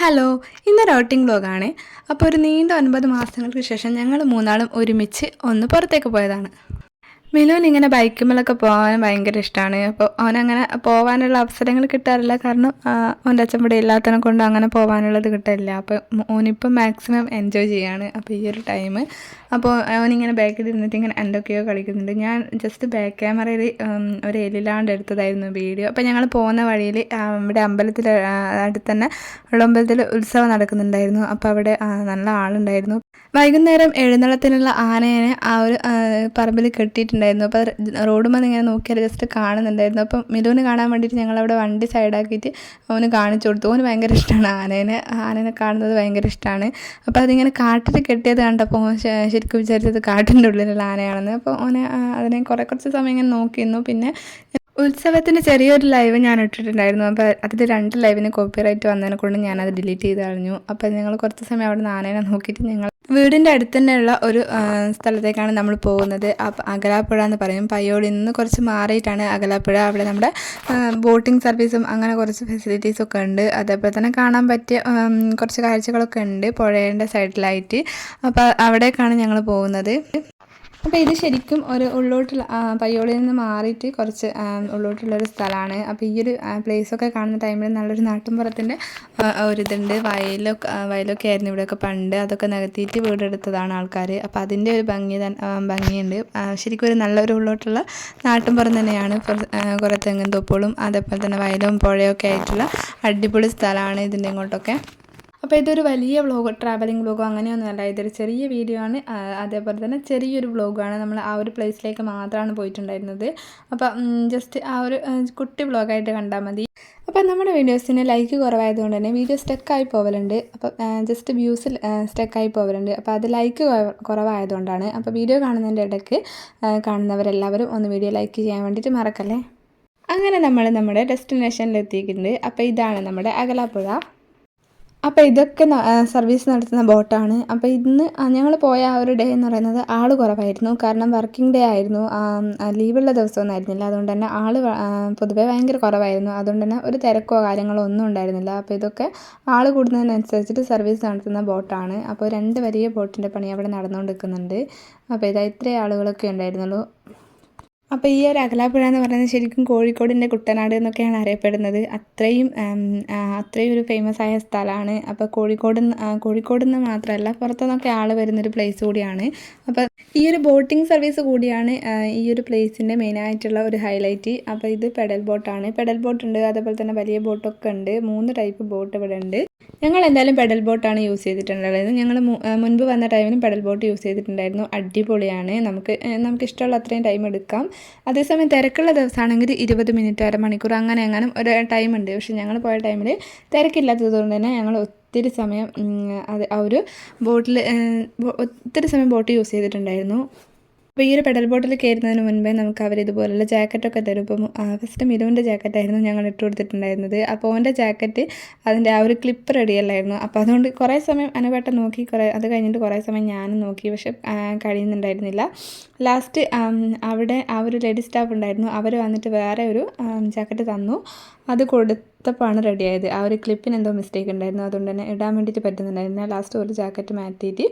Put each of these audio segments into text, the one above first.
Hello ഇന്നൊരു outing ബ്ലോഗാണ് അപ്പോൾ ഒരു നീണ്ട ഒൻപത് മാസങ്ങൾക്ക് ശേഷം ഞങ്ങൾ മൂന്നാളും ഒരുമിച്ച് ഒന്ന് പുറത്തേക്ക് പോയതാണ്. മിലുവിന് ഇങ്ങനെ ബൈക്കുമ്മലൊക്കെ പോകാൻ ഭയങ്കര ഇഷ്ടമാണ് അപ്പോൾ അവനങ്ങനെ പോകാനുള്ള അവസരങ്ങൾ കിട്ടാറില്ല. കാരണം അവന്റെ അച്ഛൻ ഇവിടെ ഇല്ലാത്തതിനെ കൊണ്ട് അങ്ങനെ പോകാനുള്ളത് കിട്ടില്ല അപ്പോൾ ഓനിപ്പം മാക്സിമം എൻജോയ് ചെയ്യാണ്. അപ്പോൾ ഈ ഒരു ടൈം അപ്പോൾ അവനിങ്ങനെ ബാക്കിൽ ഇരുന്നിട്ട് ഇങ്ങനെ എന്തൊക്കെയോ കളിക്കുന്നുണ്ട്. ഞാൻ ജസ്റ്റ് ബാക്ക് ക്യാമറയിൽ ഒരു എലിലാണ്ട് എടുത്തതായിരുന്നു വീഡിയോ അപ്പോൾ ഞങ്ങൾ പോകുന്ന വഴിയിൽ ഇവിടെ അമ്പലത്തിൽ അടുത്ത് തന്നെ ഉള്ള അമ്പലത്തിൽ ഉത്സവം നടക്കുന്നുണ്ടായിരുന്നു. അപ്പോൾ അവിടെ നല്ല ആളുണ്ടായിരുന്നു. വൈകുന്നേരം എഴുന്നള്ളത്തിനുള്ള ആനയെ ആ ഒരു പറമ്പിൽ കെട്ടിയിട്ടുണ്ടായിരുന്നു അപ്പോൾ റോഡുമ്പോൾ ഇങ്ങനെ നോക്കിയാൽ ജസ്റ്റ് കാണുന്നുണ്ടായിരുന്നു. അപ്പം മിഥുവിന് കാണാൻ വേണ്ടിയിട്ട് ഞങ്ങളവിടെ വണ്ടി സൈഡാക്കിയിട്ട് അവന് കാണിച്ചു കൊടുത്തു. അവന് ഭയങ്കര ഇഷ്ടമാണ് ആനേനെ ആനേനെ കാണുന്നത് ഭയങ്കര ഇഷ്ടമാണ് അപ്പോൾ അതിങ്ങനെ കാട്ടിൽ കെട്ടിയത് കണ്ടപ്പോൾ ശരിക്കും വിചാരിച്ചത് കാട്ടിന്റെ ഉള്ളിലുള്ള ആനയാണെന്ന്. അപ്പോൾ അവനെ അതിനെ കുറേ കുറച്ച് സമയം ഇങ്ങനെ നോക്കിയിരുന്നു. പിന്നെ ഉത്സവത്തിന് ചെറിയൊരു ലൈവ് ഞാൻ ഇട്ടിട്ടുണ്ടായിരുന്നു. അപ്പോൾ അതിൽ രണ്ട് ലൈവിന് കോപ്പിറൈറ്റ് വന്നതിനെ കൊണ്ട് ഞാനത് ഡിലീറ്റ് ചെയ്ത് കളഞ്ഞു. അപ്പോൾ ഞങ്ങൾ കുറച്ച് സമയം അവിടെ നിന്ന് നോക്കിയിട്ട് ഞങ്ങൾ വീടിന്റെ അടുത്ത് തന്നെയുള്ള ഒരു സ്ഥലത്തേക്കാണ് നമ്മൾ പോകുന്നത്. അകലാപ്പുഴ എന്ന് പറയും. പയ്യോളിൽ നിന്ന് കുറച്ച് മാറിയിട്ടാണ് അകലാപ്പുഴ. അവിടെ നമ്മുടെ ബോട്ടിംഗ് സർവീസും അങ്ങനെ കുറച്ച് ഫെസിലിറ്റീസും ഒക്കെ ഉണ്ട്. അതേപോലെ തന്നെ കാണാൻ പറ്റിയ കുറച്ച് കാഴ്ചകളൊക്കെ ഉണ്ട്. പുഴയുടെ സൈഡിലായിട്ട് അപ്പോൾ അവിടേക്കാണ് ഞങ്ങൾ പോകുന്നത്. അപ്പോൾ ഇത് ശരിക്കും ഒരു ഉള്ളോട്ടുള്ള പയ്യോളിൽ നിന്ന് മാറിയിട്ട് കുറച്ച് ഉള്ളോട്ടുള്ളൊരു സ്ഥലമാണ്. അപ്പോൾ ഈ ഒരു പ്ലേസൊക്കെ കാണുന്ന ടൈമിൽ നല്ലൊരു നാട്ടിൻപുറത്തിന്റെ ഒരു ഒരിതുണ്ട് വയലൊക്കെ വയലൊക്കെ ആയിരുന്നു ഇവിടെയൊക്കെ പണ്ട്. അതൊക്കെ നികത്തിയിട്ട് വീടെടുത്തതാണ് ആൾക്കാർ അപ്പോൾ അതിന്റെ ഒരു ഭംഗി ഭംഗിയുണ്ട്. ശരിക്കും ഒരു നല്ലൊരു ഉള്ളോട്ടുള്ള നാട്ടിൻപുറം തന്നെയാണ്. കുറേ തെങ്ങും തൊപ്പുകളും അതേപോലെ തന്നെ വയലും പുഴയൊക്കെ ആയിട്ടുള്ള അടിപൊളി സ്ഥലമാണ് ഇതിന്റെ ഇങ്ങോട്ടൊക്കെ. അപ്പോൾ ഇതൊരു വലിയ വ്ളോഗ് ട്രാവലിംഗ് വ്ളോഗോ അങ്ങനെയൊന്നുമല്ല ഇതൊരു ചെറിയ വീഡിയോ ആണ്. അതേപോലെ തന്നെ ചെറിയൊരു വ്ളോഗാണ് നമ്മൾ ആ ഒരു പ്ലേസിലേക്ക് മാത്രമാണ് പോയിട്ടുണ്ടായിരുന്നത്. അപ്പോൾ ജസ്റ്റ് ആ ഒരു കുട്ടി വ്ളോഗായിട്ട് കണ്ടാൽ മതി. അപ്പോൾ നമ്മുടെ വീഡിയോസിന് ലൈക്ക് കുറവായതുകൊണ്ട് തന്നെ വീഡിയോ സ്റ്റക്കായി പോവലുണ്ട്. അപ്പോൾ ജസ്റ്റ് വ്യൂസിൽ സ്റ്റക്കായി പോവലുണ്ട്. അപ്പോൾ അത് ലൈക്ക് കുറവായതുകൊണ്ടാണ്. അപ്പോൾ വീഡിയോ കാണുന്നതിന്റെ ഇടയ്ക്ക് കാണുന്നവരെല്ലാവരും ഒന്ന് വീഡിയോ ലൈക്ക് ചെയ്യാൻ വേണ്ടിയിട്ട് മറക്കല്ലേ? അങ്ങനെ നമ്മൾ നമ്മുടെ ഡെസ്റ്റിനേഷനിൽ എത്തിയിട്ടുണ്ട്. അപ്പോൾ ഇതാണ് നമ്മുടെ അകലാപ്പുഴ അപ്പോൾ ഇതൊക്കെ സർവീസ് നടത്തുന്ന ബോട്ടാണ് അപ്പോൾ ഇന്ന് ഞങ്ങൾ പോയ ആ ഒരു ഡേ എന്ന് പറയുന്നത് ആൾ കുറവായിരുന്നു. കാരണം വർക്കിംഗ് ഡേ ആയിരുന്നു. ലീവുള്ള ദിവസമൊന്നും ആയിരുന്നില്ല അതുകൊണ്ട് തന്നെ ആൾ പൊതുവേ ഭയങ്കര കുറവായിരുന്നു. അതുകൊണ്ട് തന്നെ ഒരു തിരക്കോ കാര്യങ്ങളോ ഒന്നും ഉണ്ടായിരുന്നില്ല. അപ്പോൾ ഇതൊക്കെ ആൾ കൂടുന്നതിനനുസരിച്ചിട്ട് സർവീസ് നടത്തുന്ന ബോട്ടാണ് അപ്പോൾ രണ്ട് വലിയ ബോട്ടിന്റെ പണി അവിടെ നടന്നുകൊണ്ടിരിക്കുന്നുണ്ട്. അപ്പോൾ ഇതാ ഇത്രയും ആളുകളൊക്കെ ഉണ്ടായിരുന്നുള്ളൂ. അപ്പോൾ ഈ ഒരു അകലാപ്പുഴ എന്ന് പറയുന്നത് ശരിക്കും കോഴിക്കോടിന്റെ കുട്ടനാട് എന്നൊക്കെയാണ് അറിയപ്പെടുന്നത്. അത്രയും അത്രയും ഒരു ഫേമസ് ആയ സ്ഥലമാണ്. അപ്പോൾ കോഴിക്കോട് കോഴിക്കോട് നിന്ന് മാത്രമല്ല പുറത്തുനിന്നൊക്കെ ആൾ വരുന്നൊരു പ്ലേസ് കൂടിയാണ്. അപ്പോൾ ഈ ഒരു ബോട്ടിംഗ് സർവീസ് കൂടിയാണ് ഈ ഒരു പ്ലേസിന്റെ മെയിനായിട്ടുള്ള ഒരു ഹൈലൈറ്റ് അപ്പോൾ ഇത് പെഡൽ ബോട്ടാണ് പെഡൽ ബോട്ട് ഉണ്ട് അതേപോലെ തന്നെ വലിയ ബോട്ടൊക്കെ ഉണ്ട്. മൂന്ന് ടൈപ്പ് ബോട്ട് ഇവിടെ ഉണ്ട്. ഞങ്ങൾ എന്തായാലും പെഡൽ ബോട്ടാണ് യൂസ് ചെയ്തിട്ടുണ്ടായിരുന്നത്. ഞങ്ങൾ മുൻപ് വന്ന ടൈമിലും പെഡൽ ബോട്ട് യൂസ് ചെയ്തിട്ടുണ്ടായിരുന്നു. അടിപൊളിയാണ്. നമുക്ക് നമുക്ക് ഇഷ്ടമുള്ള അത്രയും ടൈം എടുക്കാം. അതേസമയം തിരക്കുള്ള ദിവസമാണെങ്കിൽ ഇരുപത് മിനിറ്റ് അരമണിക്കൂർ അങ്ങനെ അങ്ങനെ ഒരു ടൈം ഉണ്ട്. പക്ഷേ ഞങ്ങൾ പോയ ടൈമിൽ തിരക്കില്ലാത്തത് കൊണ്ട് തന്നെ ഞങ്ങൾ ഒത്തിരി സമയം അത് ആ ഒരു ബോട്ടിൽ ഒത്തിരി സമയം ബോട്ട് യൂസ് ചെയ്തിട്ടുണ്ടായിരുന്നു. അപ്പോൾ ഈ ഒരു പെഡൽ ബോട്ടിൽ കയറുന്നതിന് മുൻപേ നമുക്ക് അവർ ഇതുപോലുള്ള ജാക്കറ്റൊക്കെ തരും. ഇപ്പം ഫസ്റ്റ് മിരുവിന്റെ ജാക്കറ്റായിരുന്നു ഞങ്ങൾ ഇട്ട് കൊടുത്തിട്ടുണ്ടായിരുന്നത്. അപ്പോൾ അവന്റെ ജാക്കറ്റ് അതിന്റെ ആ ഒരു ക്ലിപ്പ് റെഡിയല്ലായിരുന്നു അപ്പോൾ അതുകൊണ്ട് കുറേ സമയം അനുവേട്ടം നോക്കി കുറേ അത് കഴിഞ്ഞിട്ട് കുറേ സമയം ഞാനും നോക്കി. പക്ഷെ കഴിയുന്നുണ്ടായിരുന്നില്ല. ലാസ്റ്റ് അവിടെ ആ ഒരു ലേഡി സ്റ്റാഫ് ഉണ്ടായിരുന്നു. അവർ വന്നിട്ട് വേറെ ഒരു ജാക്കറ്റ് തന്നു. അത് കൊടുത്തപ്പോഴാണ് റെഡിയായത്. ആ ഒരു ക്ലിപ്പിന് എന്തോ മിസ്റ്റേക്ക് ഉണ്ടായിരുന്നു. അതുകൊണ്ട് തന്നെ ഇടാൻ വേണ്ടിയിട്ട് പറ്റുന്നുണ്ടായിരുന്നില്ല ലാസ്റ്റ് ഒരു ജാക്കറ്റ് മാറ്റിയിട്ട്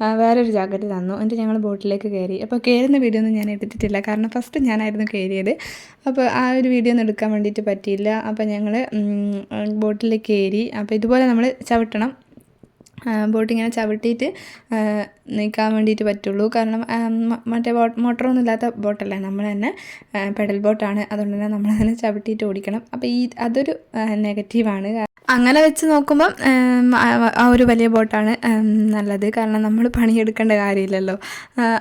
വേറെ വേറൊരു ജാക്കറ്റ് തന്നു. എന്നിട്ട് ഞങ്ങൾ ബോട്ടിലേക്ക് കയറി. അപ്പോൾ കയറുന്ന വീഡിയോ ഒന്നും ഞാൻ എടുത്തിട്ടില്ല. കാരണം ഫസ്റ്റ് ഞാനായിരുന്നു കയറിയത് അപ്പോൾ ആ ഒരു വീഡിയോ ഒന്നും എടുക്കാൻ വേണ്ടിയിട്ട് പറ്റിയില്ല. അപ്പോൾ ഞങ്ങൾ ബോട്ടിൽ കയറി. അപ്പോൾ ഇതുപോലെ നമ്മൾ ചവിട്ടണം. ബോട്ട് ഇങ്ങനെ ചവിട്ടിയിട്ട് നിൽക്കാൻ വേണ്ടിയിട്ട് പറ്റുള്ളൂ. കാരണം മറ്റേ ബോ മോട്ടറൊന്നും ഇല്ലാത്ത ബോട്ടല്ല. നമ്മൾ തന്നെ പെഡൽ ബോട്ടാണ്. അതുകൊണ്ട് തന്നെ നമ്മൾ തന്നെ ചവിട്ടിയിട്ട് ഓടിക്കണം. അപ്പോൾ ഈ അതൊരു നെഗറ്റീവാണ്. അങ്ങനെ വെച്ച് നോക്കുമ്പം ആ ഒരു വലിയ ബോട്ടാണ് നല്ലത്. കാരണം നമ്മൾ പണിയെടുക്കേണ്ട കാര്യമില്ലല്ലോ.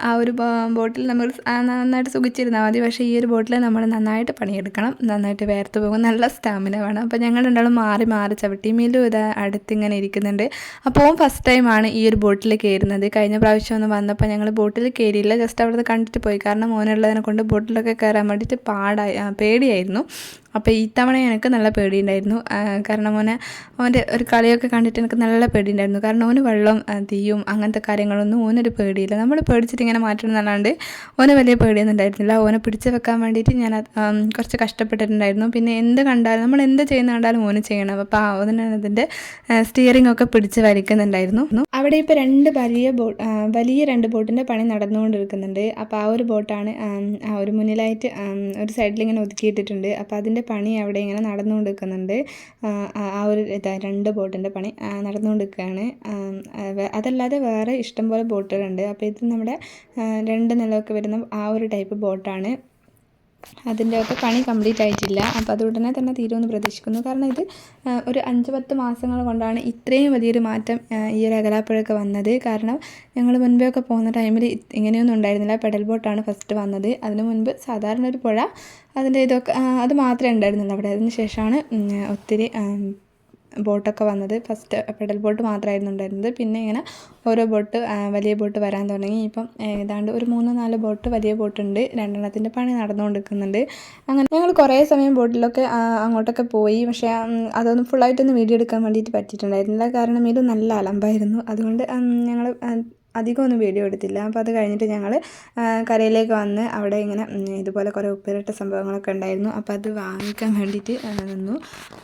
ആ, ഒരു ബോട്ടിൽ നമ്മൾ നന്നായിട്ട് സുഖിച്ചിരുന്നാൽ മതി. പക്ഷേ ഈ ഒരു ബോട്ടിൽ നമ്മൾ നന്നായിട്ട് പണിയെടുക്കണം. നന്നായിട്ട് വേർത്ത് പോകും. നല്ല സ്റ്റാമിന വേണം. അപ്പോൾ ഞങ്ങൾ രണ്ടാളും മാറി മാറി ചവിട്ടി. മീലും ഇത് അടുത്തിങ്ങനെ ഇരിക്കുന്നുണ്ട്. അപ്പോൾ ഫസ്റ്റ് ടൈമാണ് ഈ ഒരു ബോട്ടിൽ കയറുന്നത്. കഴിഞ്ഞ പ്രാവശ്യം ഒന്ന് വന്നപ്പോൾ ഞങ്ങൾ ബോട്ടിൽ കയറിയില്ല. ജസ്റ്റ് അവിടുന്ന് കണ്ടിട്ട് പോയി. കാരണം മോനുള്ളതിനെ കൊണ്ട് ബോട്ടിലൊക്കെ കയറാൻ വേണ്ടിയിട്ട് പാടായി പേടിയായിരുന്നു. അപ്പോൾ ഈ തവണ എനിക്ക് നല്ല പേടിയുണ്ടായിരുന്നു. കാരണം മോനെ അവന്റെ ഒരു കളിയൊക്കെ കണ്ടിട്ട് എനിക്ക് നല്ല പേടിയുണ്ടായിരുന്നു. കാരണം ഓന് വെള്ളം തീയും അങ്ങനത്തെ കാര്യങ്ങളൊന്നും ഓനൊരു പേടിയില്ല. നമ്മൾ പേടിച്ചിട്ട് ഇങ്ങനെ മാറ്റണം എന്നല്ലാണ്ട് ഓന് വലിയ പേടിയൊന്നും ഉണ്ടായിരുന്നില്ല. ഓനെ പിടിച്ചു വെക്കാൻ വേണ്ടിയിട്ട് ഞാൻ കുറച്ച് കഷ്ടപ്പെട്ടിട്ടുണ്ടായിരുന്നു. പിന്നെ എന്ത് കണ്ടാലും നമ്മൾ എന്ത് ചെയ്യുന്ന കണ്ടാലും ഓന് ചെയ്യണം. അപ്പോൾ ആ അതിനാണ് അതിന്റെ സ്റ്റിയറിംഗ് ഒക്കെ പിടിച്ച് വലിക്കുന്നുണ്ടായിരുന്നു. അവിടെ ഇപ്പോൾ രണ്ട് വലിയ ബോട്ട് വലിയ രണ്ട് ബോട്ടിന്റെ പണി നടന്നുകൊണ്ടിരിക്കുന്നുണ്ട്. അപ്പോൾ ആ ഒരു ബോട്ടാണ് ആം, ഒരു മുന്നിലായിട്ട് ഒരു സൈഡിൽ ഇങ്ങനെ ഒതുക്കിയിട്ടിട്ടുണ്ട്. അപ്പോൾ അതിന്റെ പണി അവിടെ ഇങ്ങനെ നടന്നുകൊണ്ടിരിക്കുന്നുണ്ട്. ആ ഒരു ഇതാ രണ്ട് ബോട്ടിന്റെ പണി നടന്നുകൊണ്ടിരിക്കുകയാണ്. അതല്ലാതെ വേറെ ഇഷ്ടംപോലെ ബോട്ടുകളുണ്ട്. അപ്പോൾ ഇത് നമ്മുടെ രണ്ട് നിലമൊക്കെ വരുന്ന ആ ഒരു ടൈപ്പ് ബോട്ടാണ്. അതിന്റെ ഒക്കെ പണി കംപ്ലീറ്റ് ആയിട്ടില്ല. അപ്പോൾ അത് ഉടനെ തന്നെ തീരുമെന്ന് പ്രതീക്ഷിക്കുന്നു. കാരണം ഇത് ഒരു അഞ്ച് പത്ത് മാസങ്ങൾ കൊണ്ടാണ് ഇത്രയും വലിയൊരു മാറ്റം ഈ ഒരു അകലാപ്പുഴയൊക്കെ വന്നത്. കാരണം ഞങ്ങൾ മുൻപേ ഒക്കെ പോകുന്ന ടൈമിൽ ഇങ്ങനെയൊന്നും ഉണ്ടായിരുന്നില്ല. പെഡൽ ബോട്ടാണ് ഫസ്റ്റ് വന്നത്. അതിന് മുൻപ് സാധാരണ ഒരു പുഴ അതിന്റെ ഇതൊക്കെ അത് മാത്രമേ ഉണ്ടായിരുന്നുള്ളൂ. അവിടെ അതിന് ശേഷമാണ് ഒത്തിരി ബോട്ടൊക്കെ വന്നത്. ഫസ്റ്റ് പെഡൽ ബോട്ട് മാത്രമായിരുന്നു ഉണ്ടായിരുന്നത്. പിന്നെ ഇങ്ങനെ ഓരോ ബോട്ട് വലിയ ബോട്ട് വരാൻ തുടങ്ങി. ഇപ്പം ഏതാണ്ട് ഒരു മൂന്ന് നാല് ബോട്ട് വലിയ ബോട്ടുണ്ട് രണ്ടെണ്ണത്തിന്റെ പണി നടന്നുകൊണ്ടിരിക്കുന്നുണ്ട്. അങ്ങനെ ഞങ്ങൾ കുറേ സമയം ബോട്ടിലൊക്കെ അങ്ങോട്ടൊക്കെ പോയി. പക്ഷേ അതൊന്നും ഫുള്ളായിട്ടൊന്നും വീഡിയോ എടുക്കാൻ വേണ്ടിയിട്ട് പറ്റിയിട്ടുണ്ടായിരുന്നില്ല. കാരണം ഇത് നല്ല അലമ്പായിരുന്നു. അതുകൊണ്ട് ഞങ്ങൾ അധികമൊന്നും വീഡിയോ എടുത്തില്ല. അപ്പോൾ അത് കഴിഞ്ഞിട്ട് ഞങ്ങൾ കരയിലേക്ക് വന്ന് അവിടെ ഇങ്ങനെ ഇതുപോലെ കുറേ ഉപ്പിലിട്ട സംഭവങ്ങളൊക്കെ ഉണ്ടായിരുന്നു. അപ്പോൾ അത് വാങ്ങിക്കാൻ വേണ്ടിയിട്ട് നിന്നു.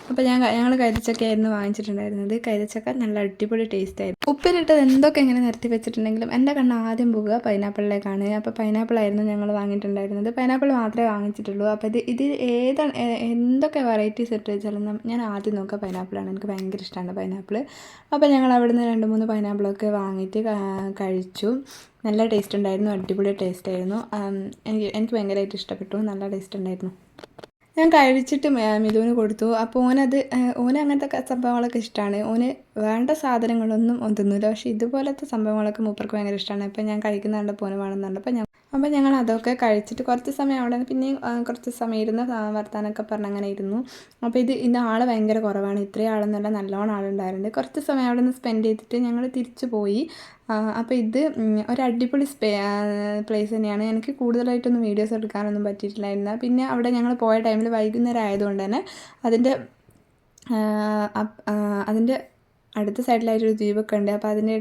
അപ്പോൾ ഞാൻ ഞങ്ങൾ കൈതച്ചക്കയായിരുന്നു വാങ്ങിച്ചിട്ടുണ്ടായിരുന്നത്. കരിച്ചക്ക നല്ല അടിപൊളി ടേസ്റ്റ് ആയിരുന്നു. ഉപ്പിലിട്ടത് എന്തൊക്കെ ഇങ്ങനെ നിരത്തി വെച്ചിട്ടുണ്ടെങ്കിലും എന്റെ കണ്ണ് ആദ്യം പോകുക പൈനാപ്പിളിലേക്കാണ്. അപ്പോൾ പൈനാപ്പിൾ ആയിരുന്നു ഞങ്ങൾ വാങ്ങിയിട്ടുണ്ടായിരുന്നത്. പൈനാപ്പിൾ മാത്രമേ വാങ്ങിച്ചിട്ടുള്ളൂ. അപ്പോൾ ഇത് ഇതിൽ ഏതാണ് എന്തൊക്കെ വെറൈറ്റീസ് ഇട്ട് വെച്ചാലും ഞാൻ ആദ്യം നോക്കുക പൈനാപ്പിളാണ്. എനിക്ക് ഭയങ്കര ഇഷ്ടമാണ് പൈനാപ്പിൾ അപ്പോൾ ഞങ്ങൾ അവിടെ നിന്ന് രണ്ട് മൂന്ന് പൈനാപ്പിളൊക്കെ വാങ്ങിയിട്ട് കഴിച്ചു. നല്ല ടേസ്റ്റ് ഉണ്ടായിരുന്നു. അടിപൊളി ടേസ്റ്റ് ആയിരുന്നു. എനിക്ക് എനിക്ക് ഭയങ്കരമായിട്ട് ഇഷ്ടപ്പെട്ടു. നല്ല ടേസ്റ്റ് ഉണ്ടായിരുന്നു. ഞാൻ കഴിച്ചിട്ട് മിഥുവിന് കൊടുത്തു. അപ്പോൾ ഓനത് ഓന് അങ്ങനത്തെ സംഭവങ്ങളൊക്കെ ഇഷ്ടമാണ് ഓന് വേണ്ട സാധനങ്ങളൊന്നും ഒന്നുമില്ല പക്ഷേ ഇതുപോലത്തെ സംഭവങ്ങളൊക്കെ മൂപ്പർക്ക് ഭയങ്കര ഇഷ്ടമാണ് അപ്പോൾ ഞാൻ കഴിക്കുന്ന കണ്ടപ്പോൾ വേണമെന്നുണ്ട് അപ്പോൾ ഞാൻ അപ്പോൾ ഞങ്ങൾ അതൊക്കെ കഴിച്ചിട്ട് കുറച്ച് സമയം അവിടെ പിന്നെയും കുറച്ച് സമയം ഇരുന്ന് വർത്താനമൊക്കെ പറഞ്ഞ് അങ്ങനെ ഇരുന്നു. അപ്പോൾ ഇത് ഇന്ന് ആൾ ഭയങ്കര കുറവാണ്. ഇത്രയും ആളെന്നല്ല നല്ലോണം ആളുണ്ടായിരുന്നു കുറച്ച് സമയം അവിടെ നിന്ന് സ്പെൻഡ് ചെയ്തിട്ട് ഞങ്ങൾ തിരിച്ചു പോയി. അപ്പോൾ ഇത് ഒരു അടിപൊളി സ്പേ പ്ലേസ് തന്നെയാണ്. എനിക്ക് കൂടുതലായിട്ടൊന്നും വീഡിയോസ് എടുക്കാനൊന്നും പറ്റിയിട്ടില്ലായിരുന്നു. പിന്നെ അവിടെ ഞങ്ങൾ പോയ ടൈമിൽ വൈകുന്നേരം ആയതുകൊണ്ട് തന്നെ അതിന്റെ അതിന്റെ അടുത്ത സൈഡിലായിട്ടൊരു ദ്വീപൊക്കെ ഉണ്ട്. അപ്പോൾ അതിന്റെ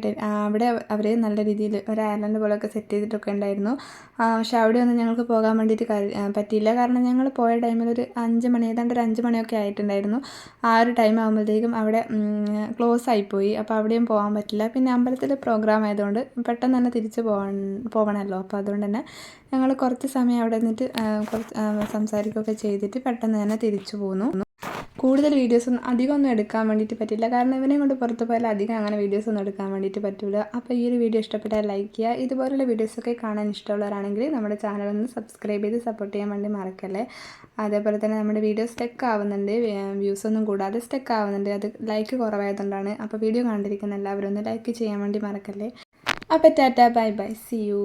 അവിടെ അവർ നല്ല രീതിയിൽ ഒരു ഐലൻഡ് പോലെയൊക്കെ സെറ്റ് ചെയ്തിട്ടൊക്കെ ഉണ്ടായിരുന്നു. പക്ഷെ അവിടെ ഒന്നും ഞങ്ങൾക്ക് പോകാൻ വേണ്ടിയിട്ട് പറ്റിയില്ല. കാരണം ഞങ്ങൾ പോയ ടൈമിൽ ഒരു അഞ്ച് മണി ഏതാണ്ട് ഒരു അഞ്ച് മണിയൊക്കെ ആയിട്ടുണ്ടായിരുന്നു. ആ ഒരു ടൈം ആകുമ്പോഴത്തേക്കും അവിടെ ക്ലോസ് ആയിപ്പോയി. അപ്പോൾ അവിടെയും പോകാൻ പറ്റില്ല. പിന്നെ അമ്പലത്തിൽ പ്രോഗ്രാം ആയതുകൊണ്ട് പെട്ടെന്ന് തന്നെ തിരിച്ച് പോകാൻ പോകണമല്ലോ അപ്പോൾ അതുകൊണ്ട് തന്നെ ഞങ്ങൾ കുറച്ച് സമയം അവിടെ നിന്നിട്ട് കുറച്ച് സംസാരിക്കുകയൊക്കെ ചെയ്തിട്ട് പെട്ടെന്ന് തന്നെ തിരിച്ചു പോന്നു. കൂടുതൽ വീഡിയോസ് ഒന്നും അധികം ഒന്നും എടുക്കാൻ വേണ്ടിയിട്ട് പറ്റില്ല. കാരണം ഇവനെ കൊണ്ട് പുറത്ത് പോയാൽ അധികം അങ്ങനെ വീഡിയോസ് ഒന്നും എടുക്കാൻ വേണ്ടിയിട്ട് പറ്റില്ല അപ്പോൾ ഈ ഒരു വീഡിയോ ഇഷ്ടപ്പെട്ടാൽ ലൈക്ക് ചെയ്യുക. ഇതുപോലുള്ള വീഡിയോസൊക്കെ കാണാൻ ഇഷ്ടമുള്ളവരാണെങ്കിൽ നമ്മുടെ ചാനൽ ഒന്ന് സബ്സ്ക്രൈബ് ചെയ്ത് സപ്പോർട്ട് ചെയ്യാൻ വേണ്ടി മറക്കല്ലേ. അതേപോലെ തന്നെ നമ്മുടെ വീഡിയോ സ്റ്റെക്ക് ആവുന്നുണ്ട്. വ്യൂസ് ഒന്നും കൂടാതെ സ്റ്റെക്ക് ആവുന്നുണ്ട്. അത് ലൈക്ക് കുറവായതുകൊണ്ടാണ്. അപ്പോൾ വീഡിയോ കണ്ടിരിക്കുന്ന എല്ലാവരും ഒന്ന് ലൈക്ക് ചെയ്യാൻ വേണ്ടി മറക്കല്ലേ. അപ്പോൾ tata bye bye. See you